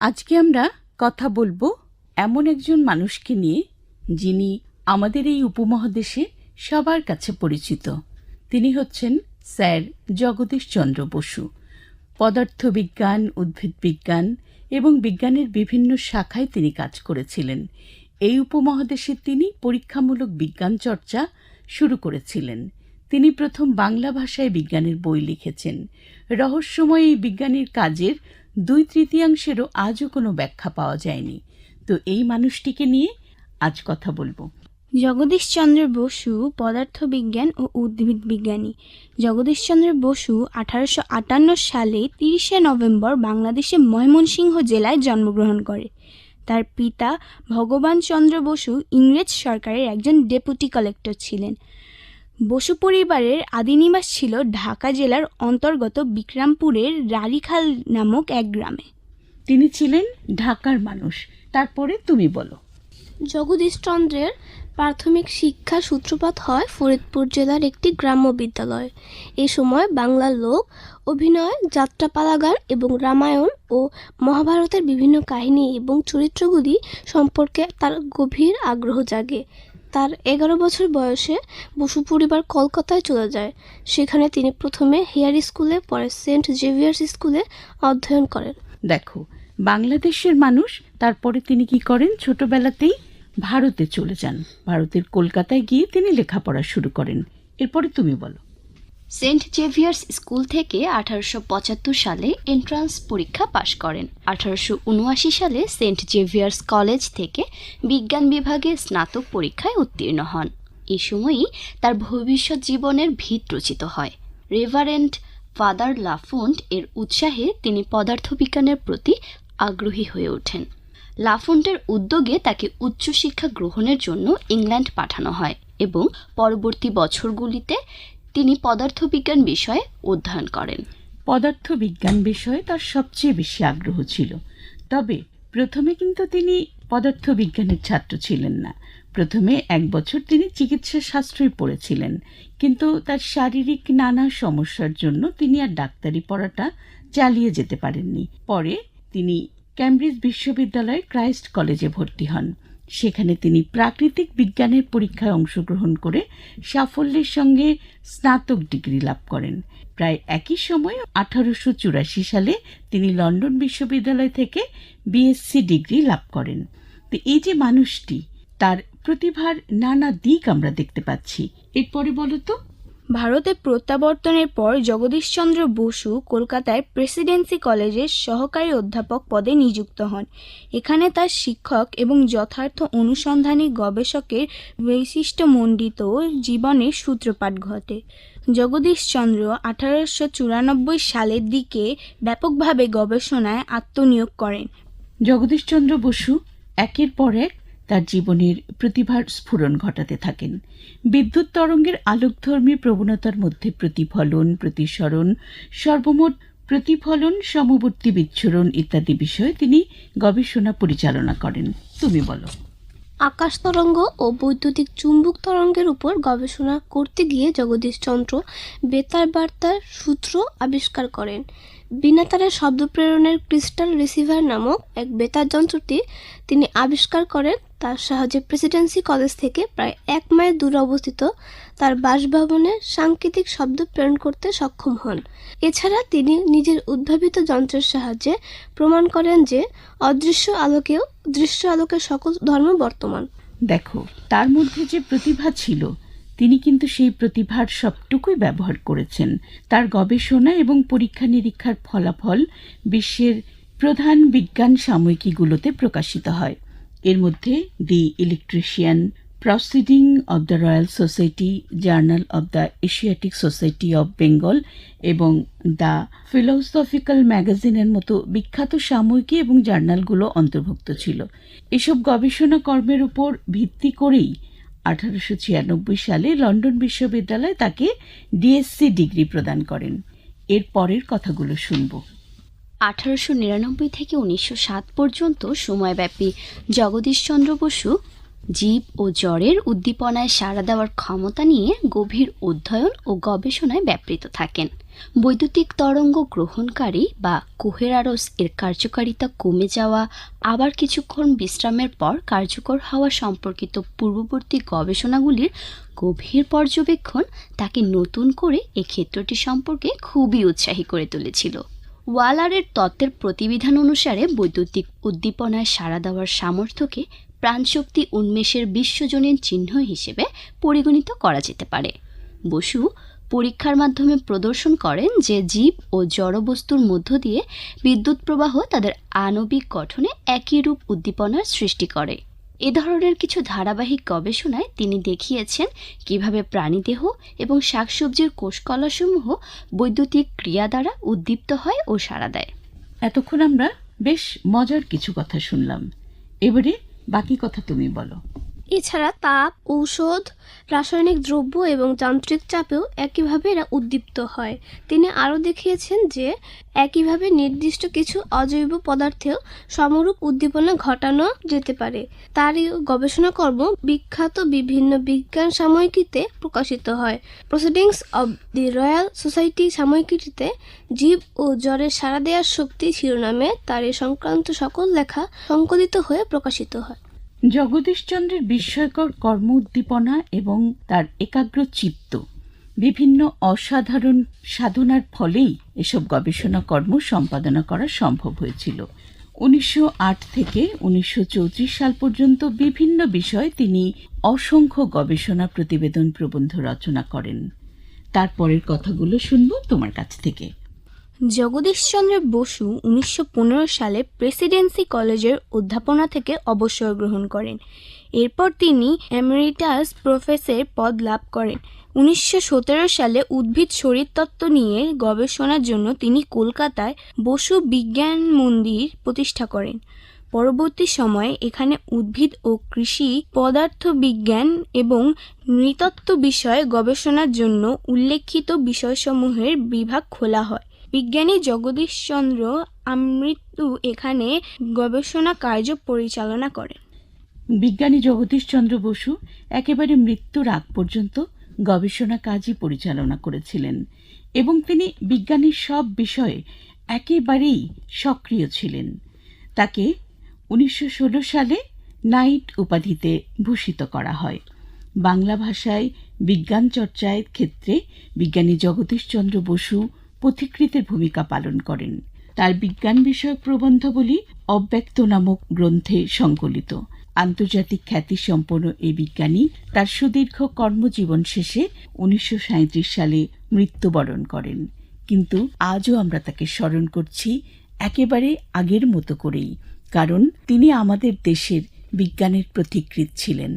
আজকে আমরা কথা বলব এমন একজন মানুষকে নিয়ে, যিনি আমাদের এই উপমহাদেশে সবার কাছে পরিচিত। তিনি হচ্ছেন স্যার জগদীশ চন্দ্র বসু, পদার্থবিজ্ঞান উদ্ভিদবিজ্ঞান এবং বিজ্ঞানের বিভিন্ন শাখায় তিনি কাজ করেছিলেন। এই উপমহাদেশে তিনি পরীক্ষামূলক বিজ্ঞান চর্চা শুরু করেছিলেন। তিনি প্রথম বাংলা ভাষায় বিজ্ঞানের বই লিখেছেন। রহস্যময় এই বিজ্ঞানীর কাজের দুই তৃতীয়াংশেরও আজও কোনো ব্যাখ্যা পাওয়া যায়নি। তো এই মানুষটিকে নিয়ে আজ কথা বলব। জগদীশচন্দ্র বসু পদার্থবিজ্ঞান ও উদ্ভিদ বিজ্ঞানী। জগদীশচন্দ্র বসু আঠারোশো আটান্ন সালে তিরিশে নভেম্বর বাংলাদেশের ময়মনসিংহ জেলায় জন্মগ্রহণ করে। তার পিতা ভগবান চন্দ্র বসু ইংরেজ সরকারের একজন ডেপুটি কালেক্টর ছিলেন। বসু পরিবারের আদিনিবাস ছিল ঢাকা জেলার অন্তর্গত বিক্রামপুরের রারিখাল নামক এক গ্রামে। তিনি ছিলেন ঢাকার মানুষ। তারপরে তুমি বলো। জগদীশচন্দ্রের প্রাথমিক শিক্ষার সূত্রপাত হয় ফরিদপুর জেলার একটি গ্রাম্য বিদ্যালয়। এ সময় বাংলার লোক অভিনয় যাত্রাপালা গান এবং রামায়ণ ও মহাভারতের বিভিন্ন কাহিনী এবং চরিত্রগুলি সম্পর্কে তার গভীর আগ্রহ জাগে। তার এগারো বছর বয়সে বসু পরিবার কলকাতায় চলে যায়। সেখানে তিনি প্রথমে হেয়ার স্কুলে, পরে সেন্ট জেভিয়ার্স স্কুলে অধ্যয়ন করেন। দেখো, বাংলাদেশের মানুষ, তারপরে তিনি কি করেন? ছোটবেলাতেই ভারতে চলে যান। ভারতের কলকাতায় গিয়ে তিনি লেখাপড়া শুরু করেন। এরপরে তুমি বলো। সেন্ট জেভিয়ার্স স্কুল থেকে আঠারোশো পঁচাত্তর সালে এন্ট্রান্স পরীক্ষা পাশ করেন। আঠারোশো উনআশি সালে সেন্ট জেভিয়ার্স কলেজ থেকে বিজ্ঞান বিভাগে স্নাতক পরীক্ষায় উত্তীর্ণ হন। এই সময়ই তার ভবিষ্যৎ জীবনের ভিত রচিত হয়। রেভারেন্ট ফাদার লাফন্ট এর উৎসাহে তিনি পদার্থবিজ্ঞানের প্রতি আগ্রহী হয়ে ওঠেন। লাফন্টের উদ্যোগে তাকে উচ্চশিক্ষা গ্রহণের জন্য ইংল্যান্ড পাঠানো হয় এবং পরবর্তী বছরগুলিতে তিনি পদার্থবিজ্ঞান বিষয়ে অধ্যয়ন করেন। পদার্থবিজ্ঞান বিষয়ে তার সবচেয়ে বেশি আগ্রহ ছিল। তবে প্রথমে কিন্তু তিনি পদার্থবিজ্ঞানের ছাত্র ছিলেন না। প্রথমে এক বছর তিনি চিকিৎসা শাস্ত্রই পড়েছিলেন। কিন্তু তার শারীরিক নানা সমস্যার জন্য তিনি আর ডাক্তারি পড়াটা চালিয়ে যেতে পারেননি। পরে তিনি ক্যামব্রিজ বিশ্ববিদ্যালয়ে ক্রাইস্ট কলেজে ভর্তি হন। সেখানে তিনি প্রাকৃতিক বিজ্ঞানের পরীক্ষায় অংশগ্রহণ করে সাফল্যের সঙ্গে স্নাতক ডিগ্রি লাভ করেন। প্রায় একই সময় আঠারোশো চুরাশি সালে তিনি লন্ডন বিশ্ববিদ্যালয় থেকে বিএসসি ডিগ্রি লাভ করেন। তো এই যে মানুষটি, তার প্রতিভার নানা দিক আমরা দেখতে পাচ্ছি। এরপরে বলতো ভারতে প্রত্যাবর্তনের পর জগদীশচন্দ্র বসু কলকাতায় প্রেসিডেন্সি কলেজের সহকারী অধ্যাপক পদে নিযুক্ত হন। এখানে তার শিক্ষক এবং যথার্থ অনুসন্ধানী গবেষকের বৈশিষ্ট্যমণ্ডিত জীবনের সূত্রপাত ঘটে। জগদীশচন্দ্র আঠারোশো চুরানব্বই সালের দিকে ব্যাপকভাবে গবেষণায় আত্মনিয়োগ করেন। জগদীশচন্দ্র বসু একের পর এক তার জীবনের প্রতিভার স্ফুরণ ঘটাতে থাকেন। বিদ্যুৎ তরঙ্গের আলোকধর্মী প্রবণতার মধ্যে প্রতিফলন, প্রতিসরণ, সর্বমোট প্রতিফলন, সমবর্তী বিচ্ছুরণ ইত্যাদি বিষয়ে তিনি গবেষণা পরিচালনা করেন। তুমি বলো। আকাশ তরঙ্গ ও বৈদ্যুতিক চুম্বক তরঙ্গের উপর গবেষণা করতে গিয়ে জগদীশচন্দ্র বেতার বার্তার সূত্র আবিষ্কার করেন। বিনা তারের শব্দ প্রেরণের ক্রিস্টাল রিসিভার নামক এক বেতার যন্ত্রটি তিনি আবিষ্কার করেন তার সাহায্যে প্রেসিডেন্সি কলেজ থেকে প্রায় এক মাইল দূরে অবস্থিত তার বাসভবনে সাংকেতিক শব্দ প্রেরণ করতে সক্ষম হন। এছাড়া তিনি নিজের উদ্ভাবিত যন্ত্রের সাহায্যে প্রমাণ করেন যে অদৃশ্য আলোকেও, দৃশ্য আলোকের সকল ধর্ম বর্তমান। দেখো, তার মধ্যে যে প্রতিভা ছিল, তিনি কিন্তু সেই প্রতিভার সবটুকুই ব্যবহার করেছেন। তার গবেষণা এবং পরীক্ষা নিরীক্ষার ফলাফল বিশ্বের প্রধান বিজ্ঞান সাময়িকীগুলোতে প্রকাশিত হয়। এর মধ্যে the electrician proceeding of the royal society, journal of the Asiatic society of Bengal এবং দ্য ফিলোসফিক্যাল ম্যাগাজিনের মতো বিখ্যাত সাময়িকী এবং জার্নালগুলো অন্তর্ভুক্ত ছিল। এসব গবেষণা কর্মের উপর ভিত্তি করেই আঠারোশো ছিয়ানব্বই সালে লন্ডন বিশ্ববিদ্যালয় তাকে ডিএসসি ডিগ্রি প্রদান করেন। এর পরের কথাগুলো শুনব। আঠারোশো নিরানব্বই থেকে উনিশশো সাত পর্যন্ত সময়ব্যাপী জগদীশচন্দ্র বসু জীব ও জ্বরের উদ্দীপনায় সাড়া দেওয়ার ক্ষমতা নিয়ে গভীর অধ্যয়ন ও গবেষণায় ব্যাপৃত থাকেন। বৈদ্যুতিক তরঙ্গ গ্রহণকারী বা কোহেরারস এর কার্যকারিতা কমে যাওয়া, আবার কিছুক্ষণ বিশ্রামের পর কার্যকর হওয়া সম্পর্কিত পূর্ববর্তী গবেষণাগুলির গভীর পর্যবেক্ষণ তাকে নতুন করে এই ক্ষেত্রটি সম্পর্কে খুবই উৎসাহী করে তুলেছিল। ওয়ালারের তত্ত্বের প্রতিবিধান অনুসারে বৈদ্যুতিক উদ্দীপনায় সাড়া দেওয়ার সামর্থ্যকে প্রাণশক্তি উন্মেষের বিশ্বজনীন চিহ্ন হিসেবে পরিগণিত করা যেতে পারে। বসু পরীক্ষার মাধ্যমে প্রদর্শন করেন যে জীব ও জড়বস্তুর মধ্য দিয়ে বিদ্যুৎ প্রবাহ তাদের আণবিক গঠনে একই রূপ উদ্দীপনার সৃষ্টি করে। এ ধরনের কিছু ধারাবাহিক গবেষণায় তিনি দেখিয়েছেন কীভাবে প্রাণীদেহ এবং শাকসবজির কোষকলাসমূহ বৈদ্যুতিক ক্রিয়া দ্বারা উদ্দীপ্ত হয় ও সাড়া দেয়। এতক্ষণ আমরা বেশ মজার কিছু কথা শুনলাম। এবারে বাকি কথা তুমি বলো। এছাড়া তাপ, ঔষধ, রাসায়নিক দ্রব্য এবং যান্ত্রিক চাপেও একইভাবে এরা উদ্দীপ্ত হয়। তিনি আরও দেখিয়েছেন যে একইভাবে নির্দিষ্ট কিছু অজৈব পদার্থেও সমরূপ উদ্দীপনা ঘটানো যেতে পারে। তারই গবেষণাকর্ম বিখ্যাত বিভিন্ন বিজ্ঞান সাময়িকীতে প্রকাশিত হয়। Proceedings of the royal society সাময়িকীটিতে জীব ও জ্বরের সাড়া দেওয়ার শক্তি শিরোনামে তার এ সংক্রান্ত সকল লেখা সংকলিত হয়ে প্রকাশিত হয়। জগদীশচন্দ্রের বিস্ময়কর কর্ম উদ্দীপনা এবং তার একাগ্র চিত্ত বিভিন্ন অসাধারণ সাধনার ফলেই এসব গবেষণা কর্ম সম্পাদনা করা সম্ভব হয়েছিল। উনিশশো আট থেকে উনিশশো চৌত্রিশ সাল পর্যন্ত বিভিন্ন বিষয়ে তিনি অসংখ্য গবেষণা প্রতিবেদন প্রবন্ধ রচনা করেন। তারপরের কথাগুলো শুনব তোমার কাছ থেকে। জগদীশচন্দ্র বসু উনিশশো পনেরো সালে প্রেসিডেন্সি কলেজের অধ্যাপনা থেকে অবসর গ্রহণ করেন। এরপর তিনি এমেরিটাস প্রফেসর পদ লাভ করেন। উনিশশো সতেরো সালে উদ্ভিদ শরীরতত্ত্ব নিয়ে গবেষণার জন্য তিনি কলকাতায় বসু বিজ্ঞান মন্দির প্রতিষ্ঠা করেন। পরবর্তী সময়ে এখানে উদ্ভিদ ও কৃষি, পদার্থ বিজ্ঞান এবং নৃতত্ত্ব বিষয়ে গবেষণার জন্য উল্লেখিত বিষয়সমূহের বিভাগ খোলা হয়। বিজ্ঞানী জগদীশচন্দ্র আমৃত্যু এখানে গবেষণা কার্য পরিচালনা করেন। বিজ্ঞানী জগদীশচন্দ্র বসু একেবারে মৃত্যুর আগ পর্যন্ত গবেষণা কাজই পরিচালনা করেছিলেন এবং তিনি বিজ্ঞানের সব বিষয়ে একেবারেই সক্রিয় ছিলেন। তাকে উনিশশো ষোলো সালে নাইট উপাধিতে ভূষিত করা হয়। বাংলা ভাষায় বিজ্ঞান চর্চায় ক্ষেত্রে বিজ্ঞানী জগদীশচন্দ্র বসু পথিকৃতের ভূমিকা পালন করেন। তার বিজ্ঞান বিষয়ক প্রবন্ধগুলি অব্যক্ত নামক গ্রন্থে সংকলিত। আন্তর্জাতিক খ্যাতিসম্পন্ন এই বিজ্ঞানী তার সুদীর্ঘ কর্মজীবন শেষে উনিশশো সাঁইত্রিশ সালে মৃত্যুবরণ করেন। কিন্তু আজও আমরা তাকে স্মরণ করছি একেবারে আগের মতো করেই, কারণ তিনি আমাদের দেশের বিজ্ঞানের প্রতিকৃত ছিলেন।